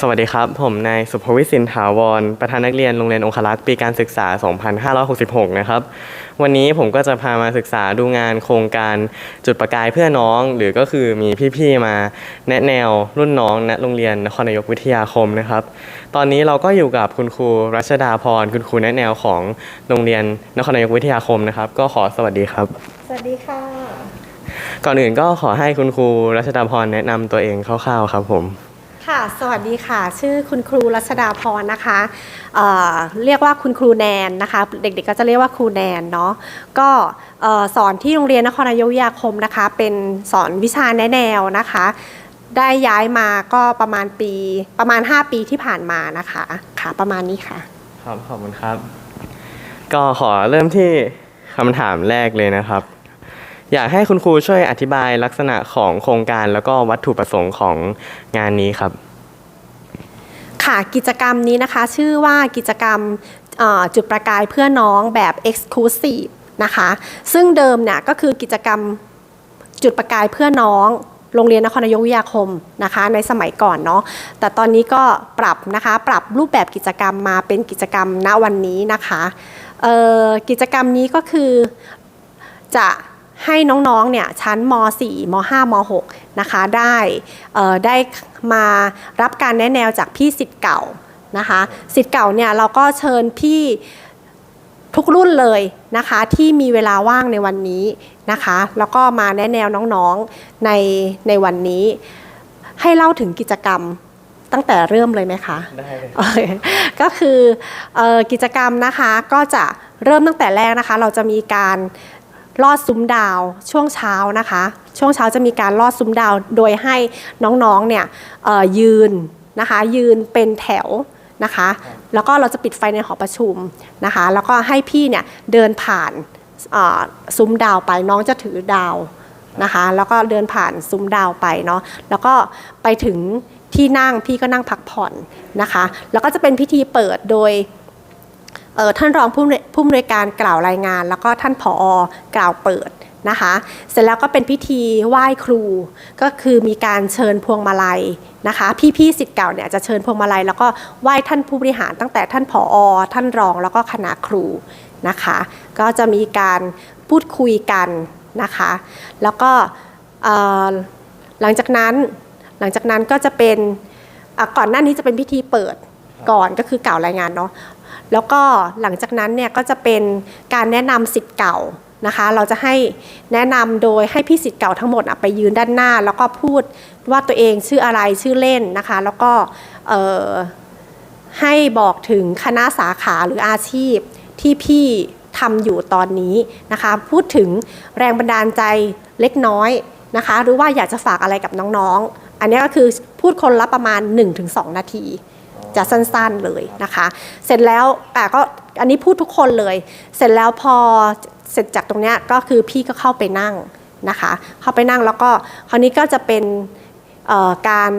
สวัสดีครับ ผมนายสุภวิสินถาวร ประธานนักเรียนโรงเรียนองคลักษ์ปีการศึกษา 2566 นะครับ วันนี้ผมก็จะพามาศึกษาดูงานโครงการจุดประกายเพื่อน้อง หรือก็คือมีพี่ๆมาแนะแนวรุ่นน้องณโรงเรียนนครนายกวิทยาคมนะครับ ตอนนี้เราก็อยู่กับคุณครูรัชดาพร คุณครูแนะแนวของโรงเรียนนครนายกวิทยาคมนะครับ ก็ขอสวัสดีครับ สวัสดีค่ะ ก่อนอื่นก็ขอให้คุณครูรัชดาพรแนะนำตัวเองคร่าวๆครับผม ค่ะ สวัสดีค่ะ ชื่อคุณครูรัชดาพรนะคะเเรียกว่าคุณครูแนนนะคะ เด็กๆก็จะเรียกว่าครูแนนเนาะ ก็สอนที่โรงเรียนนครนายกวิทยาคมนะคะ เป็นสอนวิชาแนแนวนะคะ ได้ย้ายมาก็ประมาณปีประมาณ 5 ปีที่ผ่านมานะคะ ค่ะประมาณนี้ค่ะ ครับขอบคุณครับ ก็ขอเริ่มที่คำถามแรกเลยนะครับอยากให้คุณครูช่วยอธิบายลักษณะของโครงการแล้วก็วัตถุประสงค์ของงานนี้ครับ ค่ะกิจกรรมนี้นะคะ ชื่อว่ากิจกรรมจุดประกายเพื่อน้องแบบ Exclusive นะคะ ซึ่งเดิมเนี่ยก็คือกิจกรรมจุดประกายเพื่อน้องโรงเรียนนครนายกวิทยาคมนะคะ ในสมัยก่อนเนาะแต่ตอนนี้ก็ปรับนะคะ ปรับรูปแบบกิจกรรมมาเป็นกิจกรรมณวันนี้นะคะกิจกรรมนี้ก็คือจะ ให้น้องๆ เนี่ยชั้นม .4 ม .5 ม .6 นะคะได้เอ่อได้มารับการแนะแนวจากพี่สิทธิ์เก่านะคะสิทธิ์เก่าเนี่ยเราก็เชิญพี่ทุกรุ่นเลยนะคะที่มีเวลาว่างในวันนี้นะคะ แล้วก็มาแนะแนวน้องๆในในวันนี้ ให้เล่าถึงกิจกรรมตั้งแต่เริ่มเลยไหมคะ ได้เลยโอเคก็คือเออกิจกรรมนะคะก็จะเริ่มตั้งแต่แรกนะคะ เราจะมีการ ลอดซุ้มดาวช่วงเช้านะคะ ช่วงเช้าจะมีการลอดซุ้มดาวโดยให้น้องๆเนี่ยยืนนะคะยืนเป็นแถวนะคะ แล้วก็เราจะปิดไฟในหอประชุมนะคะ แล้วก็ให้พี่เนี่ยเดินผ่านซุ้มดาวไปน้องจะถือดาวนะคะ แล้วก็เดินผ่านซุ้มดาวไปเนาะแล้วก็ไปถึงที่นั่งพี่ก็นั่งพักผ่อนนะคะ แล้วก็จะเป็นพิธีเปิดโดย ท่านรองผู้อำนวยผู้อำนวยการกล่าวรายงาน แล้วก็ท่านผอกล่าวเปิดนะคะเสร็จแล้วก็เป็นพิธีไหว้ครู ก็คือมีการเชิญพวงมาลัยนะคะ พี่ๆสิทธิ์เก่าเนี่ยจะเชิญพวงมาลัย แล้วก็ไหว้ท่านผู้บริหารตั้งแต่ท่านผอท่านรองแล้วก็คณะครูนะคะ ก็จะมีการพูดคุยกันนะคะ แล้วก็หลังจากนั้นหลังจากนั้นก็จะเป็นก่อนหน้านี้จะเป็นพิธีเปิดก่อนก็คือกล่าวรายงานเนาะ แล้วก็หลังจากนั้นเนี่ยก็จะเป็นการแนะนำสิทธิ์เก่านะคะ เราจะให้แนะนำโดยให้พี่สิทธิ์เก่าทั้งหมดไปยืนด้านหน้า แล้วก็พูดว่าตัวเองชื่ออะไรชื่อเล่นนะคะ แล้วก็ให้บอกถึงคณะสาขาหรืออาชีพที่พี่ทำอยู่ตอนนี้นะคะ พูดถึงแรงบันดาลใจเล็กน้อยนะคะ หรือว่าอยากจะฝากอะไรกับน้องๆ อันนี้ก็คือพูดคนละประมาณ 1-2 นาที จะสั้นๆเลยนะคะ เสร็จแล้วอะก็อันนี้พูดทุกคนเลย เสร็จแล้วพอเสร็จจากตรงเนี้ยก็คือพี่ก็เข้าไปนั่งนะคะ เข้าไปนั่งแล้วก็คราวนี้ก็จะเป็นการ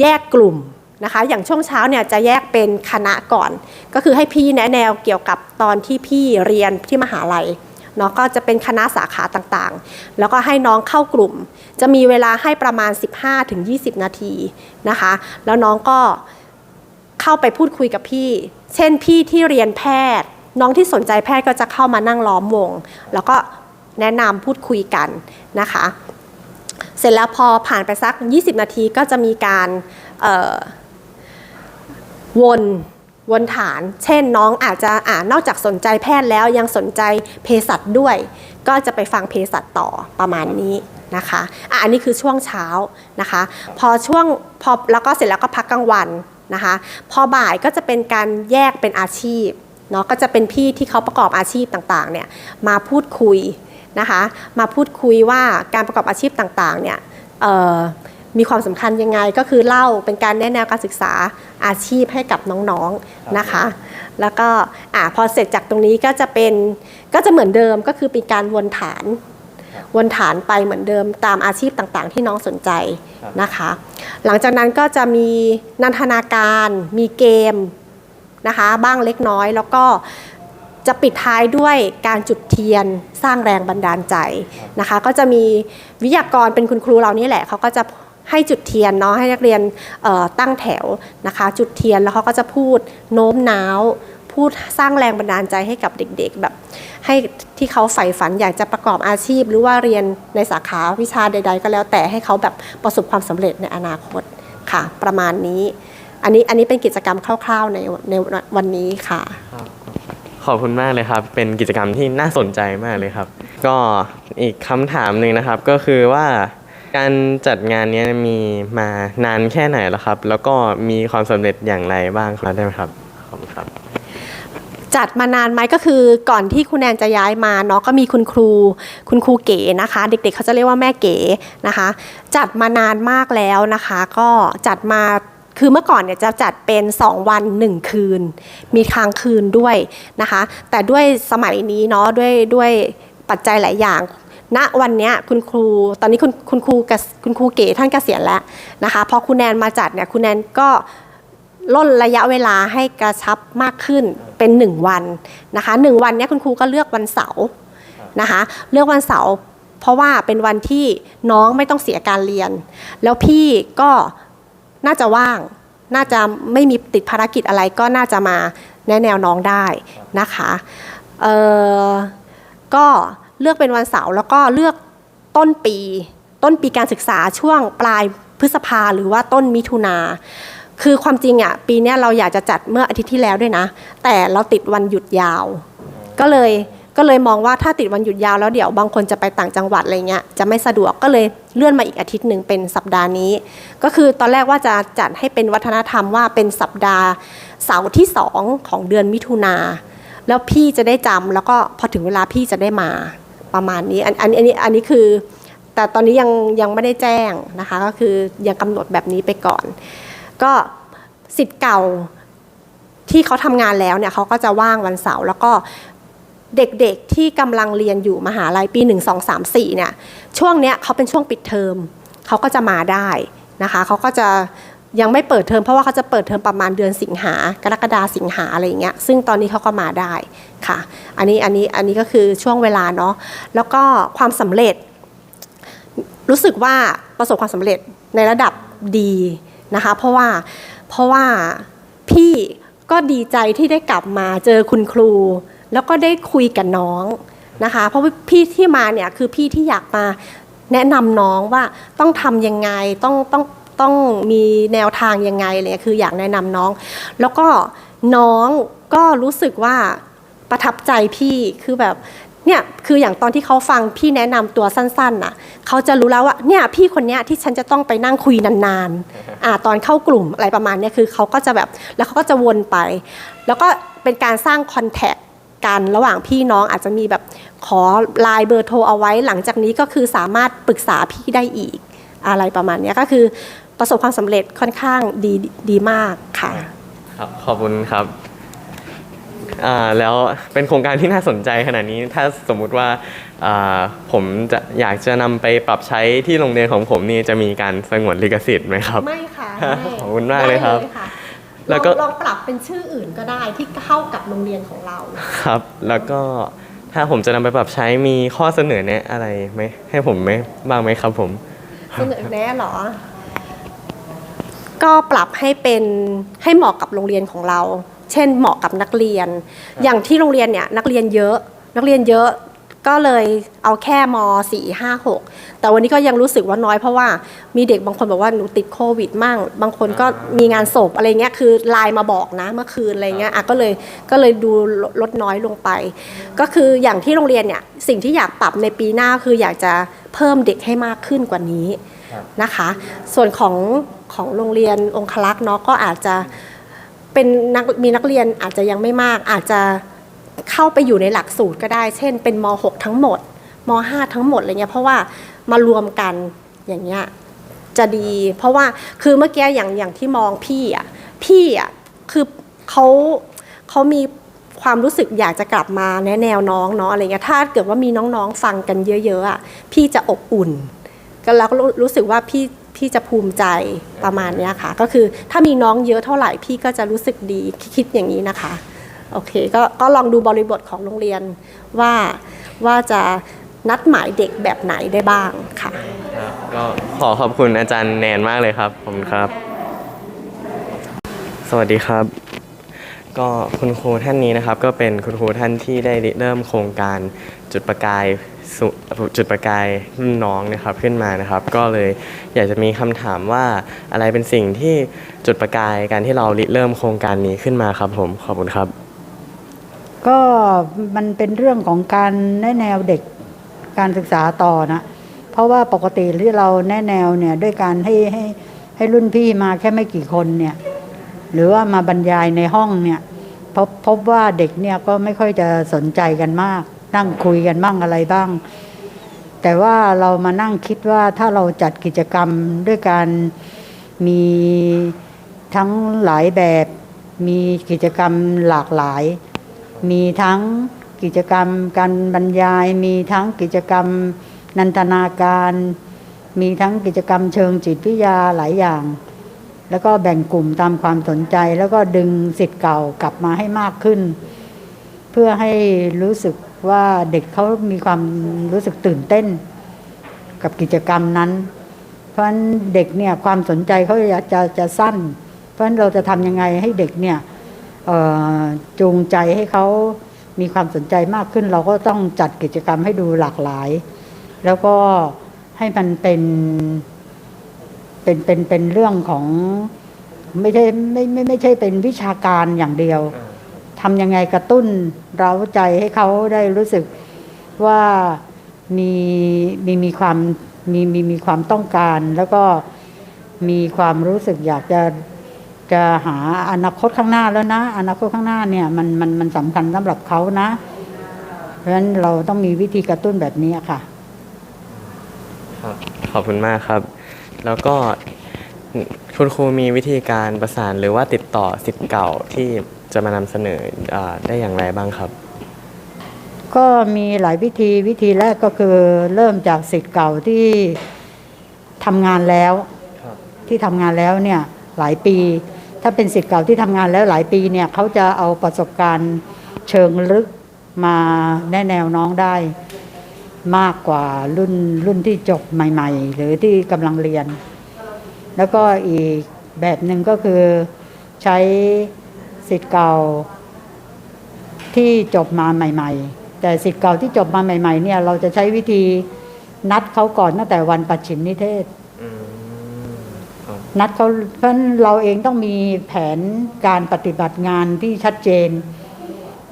แยกกลุ่มนะคะอย่างช่วงเช้าเนี่ยจะแยกเป็นคณะก่อน ก็คือให้พี่แนะแนวเกี่ยวกับตอนที่พี่เรียนที่มหาลัยเนาะก็จะเป็นคณะสาขาต่างๆ แล้วก็ให้น้องเข้ากลุ่ม จะมีเวลาให้ประมาณ 15-20 นาทีนะคะ แล้วน้องก็ เข้าไปพูดคุยกับพี่ เช่นพี่ที่เรียนแพทย์ น้องที่สนใจแพทย์ก็จะเข้ามานั่งล้อมวง แล้วก็แนะนำพูดคุยกันนะคะ เสร็จแล้วพอผ่านไปสัก 20 นาทีก็จะมีการวนวนฐาน เช่นน้องอาจจะอ่านอกจากสนใจแพทย์แล้วยังสนใจเภสัชด้วย ก็จะไปฟังเภสัชต่อประมาณนี้นะคะอะอันนี้คือช่วงเช้านะคะ พอช่วงพอแล้วก็เสร็จแล้วก็พักกลางวัน นะคะ พอบ่ายก็จะเป็นการแยกเป็นอาชีพเนาะก็จะเป็นพี่ที่เขาประกอบอาชีพต่างๆเนี่ยมาพูดคุยนะคะมาพูดคุยว่าการประกอบอาชีพต่างๆเนี่ยมีความสำคัญยังไงก็คือเล่าเป็นการแนะแนวการศึกษาอาชีพให้กับน้องๆนะคะ แล้วก็อพอเสร็จจากตรงนี้ก็จะเป็นก็จะเหมือนเดิมก็คือเป็นการวนฐาน วนฐานไปเหมือนเดิมตามอาชีพต่างๆ ที่น้องสนใจนะคะ หลังจากนั้นก็จะมีนันทนาการมีเกมนะคะบ้างเล็กน้อยแล้วก็จะปิดท้ายด้วยการจุดเทียนสร้างแรงบันดาลใจนะคะ ก็จะมีวิทยากรเป็นคุณครูเรานี่แหละเขาก็จะให้จุดเทียนเนาะให้นักเรียนเอ่อตั้งแถวนะคะ จุดเทียนแล้วเขาก็จะพูดโน้มน้าว พูดสร้างแรงบันดาลใจให้กับเด็กๆ แบบ ให้ที่เขาใฝ่ฝันอยากจะประกอบอาชีพ หรือว่าเรียนในสาขาวิชาใด ๆ ก็แล้วแต่ให้เขาแบบประสบความสำเร็จในอนาคตค่ะ ประมาณนี้ อันนี้อันนี้เป็นกิจกรรมคร่าว ๆ ในในวันนี้ค่ะ ขอบคุณมากเลยครับ เป็นกิจกรรมที่น่าสนใจมากเลยครับ ก็อีกคำถามหนึ่งนะครับก็คือว่าการจัดงานนี้มีมานานแค่ไหนแล้วครับ แล้วก็มีความสำเร็จอย่างไรบ้างครับได้ไหมครับ ขอบคุณครับ จัดมานานไหมก็คือก่อนที่คุณแนนจะย้ายมาเนาะก็มีคุณครู คุณครูเก๋นะคะ เด็กๆเขาจะเรียกว่าแม่เก๋นะคะ จัดมานานมากแล้วนะคะ ก็จัดมาคือเมื่อก่อนเนี่ยจะจัดเป็น 2 วัน 1 คืน มีค้างคืนด้วยนะคะ แต่ด้วยสมัยนี้เนาะด้วยด้วยปัจจัยหลายอย่างณวันเนี้ยคุณครูตอนนี้คุณคุณครูเกษคุณครูเก๋ท่านเกษียณแล้วนะคะพอคุณแนนมาจัดเนี่ยคุณแนนก็ ล่นระยะเวลาให้กระชับมากขึ้นเป็น 1 วันนะคะหนึ่งวันนี้คุณครูก็เลือกวันเสาร์นะคะเลือกวันเสาร์เพราะว่าเป็นวันที่น้องไม่ต้องเสียการเรียน แล้วพี่ก็น่าจะว่างน่าจะไม่มีติดภารกิจอะไรก็น่าจะมาแนะแนวน้องได้นะคะเออก็เลือกเป็นวันเสาร์แล้วก็เลือกต้นปี ต้นปีการศึกษาช่วงปลายพฤษภาหรือว่าต้นมิถุนา คือความจริงอะปีเนี้ยเราอยากจะจัดเมื่ออาทิตย์ที่แล้วด้วยนะ แต่เราติดวันหยุดยาว ก็เลยก็เลยมองว่าถ้าติดวันหยุดยาวแล้วเดี๋ยวบางคนจะไปต่างจังหวัดอะไรเงี้ยจะไม่สะดวกก็เลยเลื่อนมาอีกอาทิตย์หนึ่งเป็นสัปดาห์นี้ ก็คือตอนแรกว่าจะจัดให้เป็นวัฒนธรรมว่าเป็นสัปดาห์เสาร์ที่สองของเดือนมิถุนาแล้วพี่จะได้จำแล้วก็พอถึงเวลาพี่จะได้มาประมาณนี้อันอันอันนี้อันนี้คือ แต่ตอนนี้ยังยังไม่ได้แจ้งนะคะ ก็คือยังกำหนดแบบนี้ไปก่อน ก็สิทธิ์เก่าที่เขาทำงานแล้วเนี่ยเขาก็จะว่างวันเสาร์แล้วก็เด็กๆที่กำลังเรียนอยู่มหาลัยปี 1 2 3 4เนี่ยช่วงเนี้ยเขาเป็นช่วงปิดเทอมเขาก็จะมาได้นะคะเขาก็จะยังไม่เปิดเทอมเพราะว่าเขาจะเปิดเทอมประมาณเดือนสิงหากรกฎาสิงหาอะไรอย่างเงี้ยซึ่งตอนนี้เขาก็มาได้ค่ะอันนี้อันนี้อันนี้ก็คือช่วงเวลาเนาะแล้วก็ความสำเร็จ รู้สึกว่าประสบความสำเร็จในระดับดี นะคะ เพราะว่าเพราะว่าพี่ก็ดีใจที่ได้กลับมาเจอคุณครู แล้วก็ได้คุยกับน้องนะคะ เพราะพี่ที่มาเนี่ยคือพี่ที่อยากมาแนะนำน้องว่าต้องทำยังไงต้องต้องต้องมีแนวทางยังไงเลยคืออยากแนะนำน้อง แล้วก็น้องก็รู้สึกว่าประทับใจพี่คือแบบ เนี่ยคืออย่างตอนที่เขาฟังพี่แนะนำตัวสั้นๆน่ะเขาจะรู้แล้วว่าเนี่ยพี่คนเนี้ยที่ฉันจะต้องไปนั่งคุยนานๆอ่าตอนเข้ากลุ่มอะไรประมาณเนี้ยคือเขาก็จะแบบแล้วเขาก็จะวนไป แล้วก็เป็นการสร้างคอนแทคกันระหว่างพี่น้องอาจจะมีแบบขอไลน์เบอร์โทรเอาไว้ หลังจากนี้ก็คือสามารถปรึกษาพี่ได้อีกอะไรประมาณเนี้ยก็คือประสบความสำเร็จค่อนข้างดีดีมากค่ะครับขอบคุณครับ อ่าแล้วเป็นโครงการที่น่าสนใจขนาดนี้ถ้าสมมุติว่าอ่าผมจะอยากจะนำไปปรับใช้ที่โรงเรียนของผมนี่จะมีการสงวนลิขสิทธิ์ไหมครับ ไม่ค่ะขอบคุณมากเลยครับได้ะแล้ลอวงก็ลองปรับเป็นชื่ออื่นก็ได้ที่เข้ากับโรงเรียนของเรา ครับ แล้วก็ถ้าผมจะนำไปปรับใช้มีข้อเสนอแนะอะไรไหมให้ผมไหมบ้างไหมครับผม เสนอแนะเหรอ ก็ปรับให้เป็นให้เหมาะกับโรงเรียนของเรา เช่นเหมาะกับนักเรียน อย่างที่โรงเรียนเนี่ยนักเรียนเยอะ นักเรียนเยอะก็เลยเอาแค่ม 4 5 6 แต่วันนี้ก็ยังรู้สึกว่าน้อยเพราะว่ามีเด็กบางคนบอกว่าหนูติดโควิดมั่ง บางคนก็มีงานศพอะไรเงี้ยคือไลน์มาบอกนะเมื่อคืนอะไรเงี้ยอะก็เลยก็เลยดูลดน้อยลงไป ก็คืออย่างที่โรงเรียนเนี่ยสิ่งที่อยากปรับในปีหน้าคืออยากจะเพิ่มเด็กให้มากขึ้นกว่านี้นะคะ ส่วนของของโรงเรียนองคลักษ์เนาะก็อาจจะ เป็นนักมีนักเรียนอาจจะยังไม่มาก อาจจะเข้าไปอยู่ในหลักสูตรก็ได้ เช่น เป็นม .6 ทั้งหมดม .5 ทั้งหมดอะไรเงี้ยเพราะว่ามารวมกันอย่างเงี้ยจะดี เพราะว่าคือเมื่อกี้อย่างอย่างที่มองพี่อะพี่อะคือเขาเขามีความรู้สึกอยากจะกลับมาแนแนวน้องเนาะอะไรเงี้ยถ้าเกิดว่ามีน้องๆฟังกันเยอะๆอะพี่จะอบอุ่นก็แล้วก็รู้สึกว่าพี่ พี่จะภูมิใจประมาณนี้ค่ะ ก็คือถ้ามีน้องเยอะเท่าไหร่พี่ก็จะรู้สึกดีคิดอย่างนี้นะคะโอเคก็ก็ลองดูบริบทของโรงเรียนว่าว่าจะนัดหมายเด็กแบบไหนได้บ้างค่ะก็ขอขอบคุณอาจารย์แนนมากเลยครับผมครับ สวัสดีครับ ก็คุณครูท่านนี้นะครับ ก็เป็นคุณครูท่านที่ได้เริ่มโครงการจุดประกาย สุจุดประกายรุ่นน้องนะครับขึ้นมานะครับ ก็เลยอยากจะมีคำถามว่าอะไรเป็นสิ่งที่จุดประกายการที่เราริเริ่มโครงการนี้ขึ้นมาครับผมขอบคุณครับ ก็มันเป็นเรื่องของการแนะแนวเด็กการศึกษาต่อนะเพราะว่าปกติที่เราแนะแนวเนี่ยด้วยการให้ให้ให้รุ่นพี่มาแค่ไม่กี่คนเนี่ยหรือว่ามาบรรยายในห้องเนี่ยพบพบว่าเด็กเนี่ยก็ไม่ค่อยจะสนใจกันมาก นั่งคุยกันบ้างอะไรบ้าง แต่ว่าเรามานั่งคิดว่าถ้าเราจัดกิจกรรมด้วยการมีทั้งหลายแบบ มีกิจกรรมหลากหลาย มีทั้งกิจกรรมการบรรยาย มีทั้งกิจกรรมนันทนาการ มีทั้งกิจกรรมเชิงจิตวิทยาหลายอย่าง แล้วก็แบ่งกลุ่มตามความสนใจ แล้วก็ดึงสิทธิ์เก่ากลับมาให้มากขึ้น เพื่อให้รู้สึก ว่าเด็กเขามีความรู้สึกตื่นเต้น กับกิจกรรมนั้น เพราะฉะนั้นเด็กเนี่ยความสนใจเขาจะจะจะสั้น เพราะฉะนั้นเราจะทำยังไงให้เด็กเนี่ยจูงใจให้เขามีความสนใจมากขึ้น เราก็ต้องจัดกิจกรรมให้ดูหลากหลาย แล้วก็ให้มันเป็นเป็นเป็นเป็นเรื่องของไม่ใช่ไม่ไม่ไม่ใช่เป็นวิชาการอย่างเดียว ทำยังไงกระตุ้นเราใจให้เขาได้รู้สึกว่ามีมีมีความมีมีมีความต้องการ แล้วก็มีความรู้สึกอยากจะจะหาอนาคตข้างหน้าแล้วนะ อนาคตข้างหน้าเนี่ยมันมันมันสำคัญสำหรับเขานะ เพราะฉะนั้นเราต้องมีวิธีกระตุ้นแบบนี้ค่ะ ครับขอบคุณมากครับ แล้วก็คุณครูมีวิธีการประสานหรือว่าติดต่อสิทธิ์เก่าที่ จะมานำเสนออาได้อย่างไรบ้างครับ ก็มีหลายวิธีวิธีแรกก็คือเริ่มจากสิทธิ์เก่าที่ทำงานแล้วครับที่ทำงานแล้วเนี่ยหลายปี ถ้าเป็นสิทธิ์เก่าที่ทำงานแล้วหลายปีเนี่ยเขาจะเอาประสบการณ์เชิงลึกมาแนะแนวน้องได้มากกว่ารุ่นรุ่นที่จบใหม่ ๆ หรือที่กำลังเรียน แล้วก็อีกแบบหนึ่งก็คือใช้ สิทธิ์เก่าที่จบมาใหม่ ๆ แต่สิทธิ์เก่าที่จบมาใหม่ ๆ เนี่ย เราจะใช้วิธีนัดเขาก่อนตั้งแต่วันปัจฉิมนิเทศอืมครับนัดเขาเพราะฉะนั้นเราเองต้องมีแผนการปฏิบัติงานที่ชัดเจน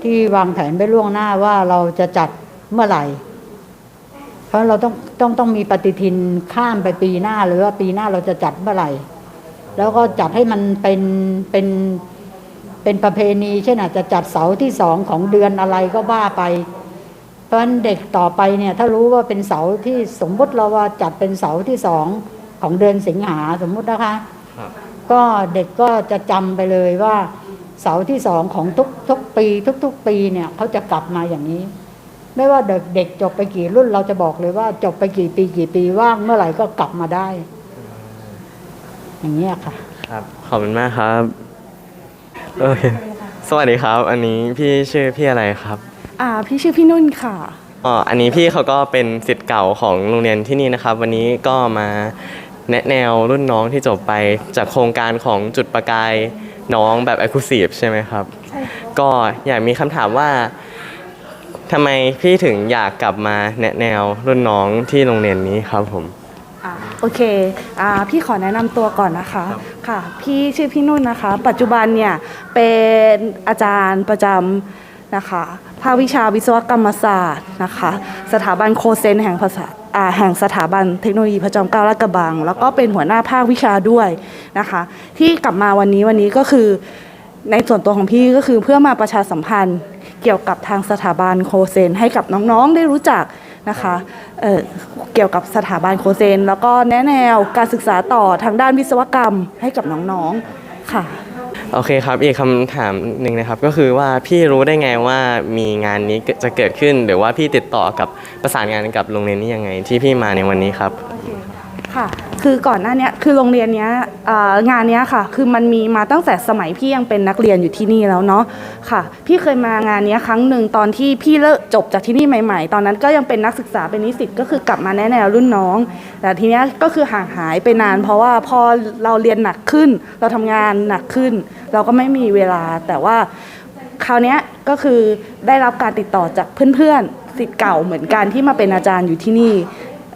ที่วางแผนไว้ล่วงหน้าว่าเราจะจัดเมื่อไหร่ เพราะเราต้องต้องต้องมีปฏิทินข้ามไปปีหน้าหรือว่าปีหน้าเราจะจัดเมื่อไหร่ แล้วก็จัดให้มันเป็นเป็นเป็นประเพณี เช่นอาจจะจัดเสาร์ที่สองของเดือนอะไรก็ว่าไป เพราะฉะนั้นเด็กต่อไปเนี่ยถ้ารู้ว่าเป็นเสาร์ที่สมมติเราว่าจัดเป็นเสาร์ที่สองของเดือนสิงหาสมมุตินะคะครับก็เด็กก็จะจำไปเลยว่าเสาร์ที่สองของทุกทุกปี ทุก ๆ ปีเนี่ยเขาจะกลับมาอย่างนี้ ไม่ว่าเด็กเด็กจบไปกี่รุ่นเราจะบอกเลยว่า จบไปกี่ปีกี่ปีว่างเมื่อไหร่ก็กลับมาได้ อย่างนี้ยค่ะ ครับขอบคุณมากครับ โอเคสวัสดีครับ อันนี้พี่ชื่อพี่อะไรครับอ่าพี่ชื่อพี่นุ่นค่ะ อ๋ออันนี้พี่เขาก็เป็นสิทธิ์เก่าของโรงเรียนที่นี่นะครับ วันนี้ก็มาแนะแนวรุ่นน้องที่จบไปจากโครงการของจุดประกายน้องแบบ e x c l u s i v e ใช่ไหมครับ ใช่ค่ะก็อยากมีคำถามว่าทำไมพี่ถึงอยากกลับมาแนะแนวรุ่นน้องที่โรงเรียนนี้ครับผม อ่าโอเคอ่าพี่ขอแนะนำตัวก่อนนะคะ ครับ ค่ะ พี่ชื่อพี่นุ่นนะคะ ปัจจุบันเนี่ยเป็นอาจารย์ประจำนะคะภาควิชาวิศวกรรมศาสตร์นะคะ สถาบันโคเซนแห่งภาษาแห่งสถาบันเทคโนโลยีพระจอมเกล้าลาดกระบัง แล้วก็เป็นหัวหน้าภาควิชาด้วยนะคะ ที่กลับมาวันนี้วันนี้ก็คือในส่วนตัวของพี่ก็คือเพื่อมาประชาสัมพันธ์เกี่ยวกับทางสถาบันโคเซนให้กับน้องๆได้รู้จัก นะคะเอ่อเกี่ยวกับสถาบันโคเซน แล้วก็แนะแนวการศึกษาต่อทางด้านวิศวกรรมให้กับน้องๆค่ะโอเคครับ อีกคำถามหนึ่งนะครับ ก็คือว่าพี่รู้ได้ไงว่ามีงานนี้จะเกิดขึ้น หรือว่าพี่ติดต่อกับประสานงานกับโรงเรียนนี้ยังไง ที่พี่มาในวันนี้ครับ ค่ะ คือก่อนหน้านี้คือโรงเรียนเนี้ยงานเนี้ยค่ะ คือมันมีมาตั้งแต่สมัยพี่ยังเป็นนักเรียนอยู่ที่นี่แล้วเนาะค่ะ พี่เคยมางานเนี้ยครั้งหนึ่งตอนที่พี่เลิกจบจากที่นี่ใหม่ ๆ ตอนนั้นก็ยังเป็นนักศึกษาเป็นนิสิตก็คือกลับมาแนะแนวรุ่นน้อง แต่ทีเนี้ยก็คือห่างหายไปนาน เพราะว่าพอเราเรียนหนักขึ้น เราทำงานหนักขึ้น เราก็ไม่มีเวลาแต่ว่าคราวนี้ก็คือได้รับการติดต่อจากเพื่อนๆสิทธิ์เก่าเหมือนกันที่มาเป็นอาจารย์อยู่ที่นี่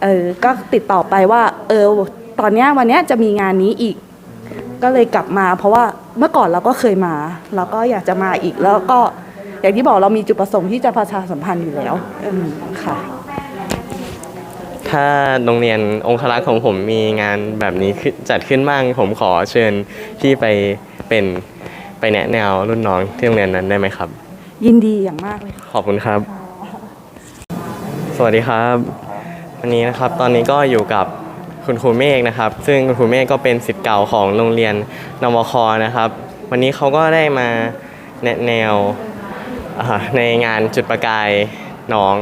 เออก็ติดต่อไปว่า เออ ตอนเนี้ยวันเนี้ยจะมีงานนี้อีก ก็เลยกลับมา เพราะว่าเมื่อก่อนเราก็เคยมาเราก็อยากจะมาอีกแล้วก็อย่างที่บอกเรามีจุดประสงค์ที่จะประชาสัมพันธ์อยู่แล้วอืมค่ะ ถ้าโรงเรียนองคลักษ์ของผมมีงานแบบนี้ขึ้นจัดขึ้นบ้าง ผมขอเชิญพี่ไปเป็นไปแนะแนวรุ่นน้องที่โรงเรียนนั้นได้ไหมครับ ยินดีอย่างมากเลยค่ะขอบคุณครับ สวัสดีครับ วันนี้นะครับตอนนี้ก็อยู่กับคุณครูเมฆนะครับ ซึ่งคุณครูเมฆก็เป็นศิษย์เก่าของโรงเรียนนวคนะครับ วันนี้เขาก็ได้มาแนะแนวอ่าในงานจุดประกายน้อง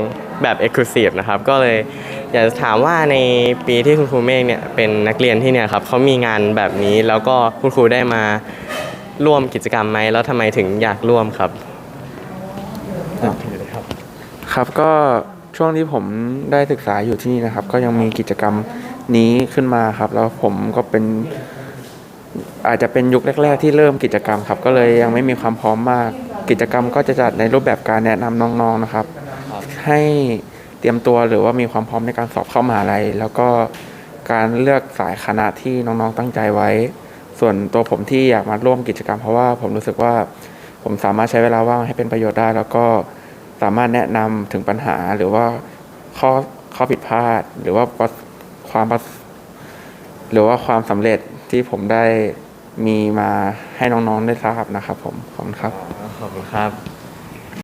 แบบ e x c l u s i v e นะครับ ก็เลยอยากจะถามว่าในปีที่คุณครูเมฆเนี่ยเป็นนักเรียนที่เนี่ยครับเขามีงานแบบนี้แล้วก็คุณครูได้มาร่วมกิจกรรมไหมแล้วทำไมถึงอยากร่วมครับครับก็ ช่วงที่ผมได้ศึกษาอยู่ที่นี่นะครับ ก็ยังมีกิจกรรมนี้ขึ้นมาครับ แล้วผมก็เป็น อาจจะเป็นยุคแรก ๆ ที่เริ่มกิจกรรมครับ ก็เลยยังไม่มีความพร้อมมาก กิจกรรมก็จะจัดในรูปแบบการแนะนำน้องๆนะครับ ให้เตรียมตัวหรือว่ามีความพร้อมในการสอบเข้ามหาลัยแล้วก็การเลือกสายคณะที่น้องๆตั้งใจไว้ ส่วนตัวผมที่อยากมาร่วมกิจกรรมเพราะว่าผมรู้สึกว่าผมสามารถใช้เวลาว่างให้เป็นประโยชน์ได้ แล้วก็ สามารถแนะนำถึงปัญหาหรือว่าข้อข้อผิดพลาด หรือว่าความประหรือว่าความสำเร็จที่ผมได้มีมาให้น้องๆได้ทราบนะครับผมขอบคุณครับขอบคุณครับ